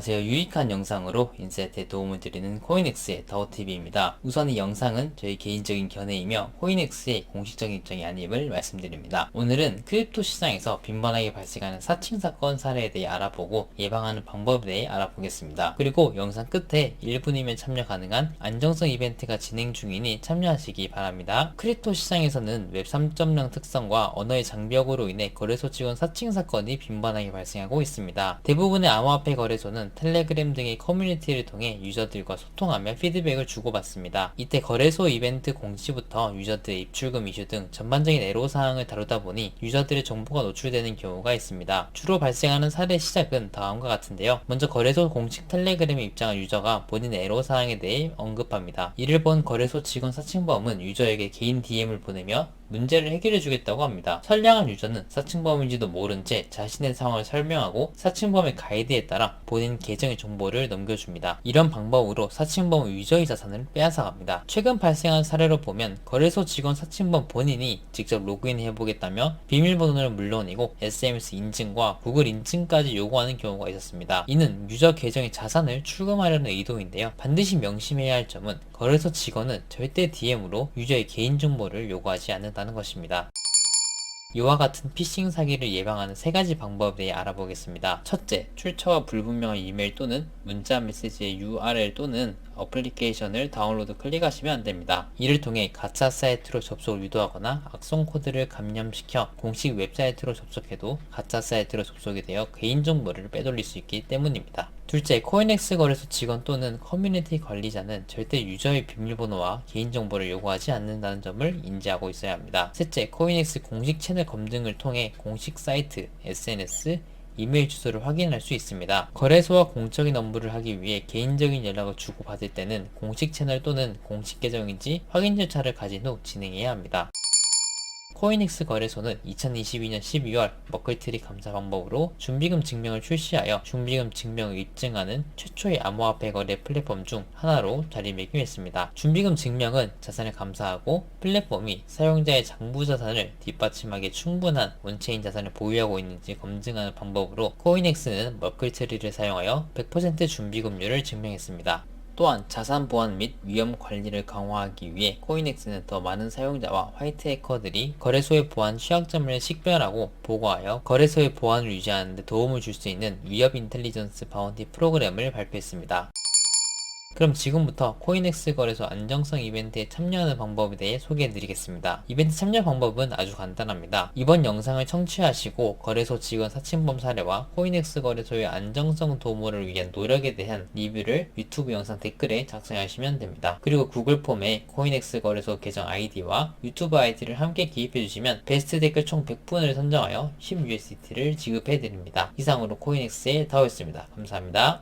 안녕하세요. 유익한 영상으로 인사이트에 도움을 드리는 코인엑스의 다오TV입니다. 우선 이 영상은 저희 개인적인 견해이며 코인엑스의 공식적인 입장이 아님을 말씀드립니다. 오늘은 크립토 시장에서 빈번하게 발생하는 사칭 사건 사례에 대해 알아보고 예방하는 방법에 대해 알아보겠습니다. 그리고 영상 끝에 1분이면 참여 가능한 안정성 이벤트가 진행 중이니 참여하시기 바랍니다. 크립토 시장에서는 웹 3.0 특성과 언어의 장벽으로 인해 거래소 직원 사칭 사건이 빈번하게 발생하고 있습니다. 대부분의 암호화폐 거래소는 텔레그램 등의 커뮤니티를 통해 유저들과 소통하며 피드백을 주고받습니다. 이때 거래소 이벤트 공지부터 유저들의 입출금 이슈 등 전반적인 애로사항을 다루다 보니 유저들의 정보가 노출되는 경우가 있습니다. 주로 발생하는 사례 시작은 다음과 같은데요. 먼저 거래소 공식 텔레그램에 입장한 유저가 본인 애로사항에 대해 언급합니다. 이를 본 거래소 직원 사칭범은 유저에게 개인 DM을 보내며 문제를 해결해 주겠다고 합니다. 선량한 유저는 사칭범인지도 모른 채 자신의 상황을 설명하고 사칭범의 가이드에 따라 본인 계정의 정보를 넘겨줍니다. 이런 방법으로 사칭범은 유저의 자산을 빼앗아갑니다. 최근 발생한 사례로 보면 거래소 직원 사칭범 본인이 직접 로그인해 보겠다며 비밀번호를 물론이고 SMS 인증과 구글 인증까지 요구하는 경우가 있었습니다. 이는 유저 계정의 자산을 출금하려는 의도인데요. 반드시 명심해야 할 점은 거래소 직원은 절대 DM으로 유저의 개인정보를 요구하지 않는다 는 것입니다. 이와 같은 피싱 사기를 예방하는 세 가지 방법에 대해 알아보겠습니다. 첫째, 출처가 불분명한 이메일 또는 문자 메시지의 URL 또는 어플리케이션을 다운로드 클릭하시면 안 됩니다. 이를 통해 가짜 사이트로 접속을 유도하거나 악성 코드를 감염시켜 공식 웹사이트로 접속해도 가짜 사이트로 접속이 되어 개인정보를 빼돌릴 수 있기 때문입니다. 둘째, 코인엑스 거래소 직원 또는 커뮤니티 관리자는 절대 유저의 비밀번호와 개인정보를 요구하지 않는다는 점을 인지하고 있어야 합니다. 셋째, 코인엑스 공식 채널 검증을 통해 공식 사이트, SNS, 이메일 주소를 확인할 수 있습니다. 거래소와 공적인 업무를 하기 위해 개인적인 연락을 주고받을 때는 공식 채널 또는 공식 계정인지 확인 절차를 가진 후 진행해야 합니다. 코인엑스 거래소는 2022년 12월 머클트리 감사 방법으로 준비금 증명을 출시하여 준비금 증명을 입증하는 최초의 암호화폐 거래 플랫폼 중 하나로 자리매김했습니다. 준비금 증명은 자산을 감사하고 플랫폼이 사용자의 장부 자산을 뒷받침하기에 충분한 원체인 자산을 보유하고 있는지 검증하는 방법으로 코인엑스는 머클트리를 사용하여 100% 준비금률을 증명했습니다. 또한 자산 보안 및 위험 관리를 강화하기 위해 코인엑스는 더 많은 사용자와 화이트 해커들이 거래소의 보안 취약점을 식별하고 보고하여 거래소의 보안을 유지하는 데 도움을 줄 수 있는 위협 인텔리전스 바운티 프로그램을 발표했습니다. 그럼 지금부터 코인엑스 거래소 안정성 이벤트에 참여하는 방법에 대해 소개해 드리겠습니다. 이벤트 참여 방법은 아주 간단합니다. 이번 영상을 청취하시고 거래소 직원 사칭범 사례와 코인엑스 거래소의 안정성 도모를 위한 노력에 대한 리뷰를 유튜브 영상 댓글에 작성하시면 됩니다. 그리고 구글 폼에 코인엑스 거래소 계정 아이디와 유튜브 아이디를 함께 기입해 주시면 베스트 댓글 총 100분을 선정하여 10USDT를 지급해 드립니다. 이상으로 코인엑스의 다오였습니다. 감사합니다.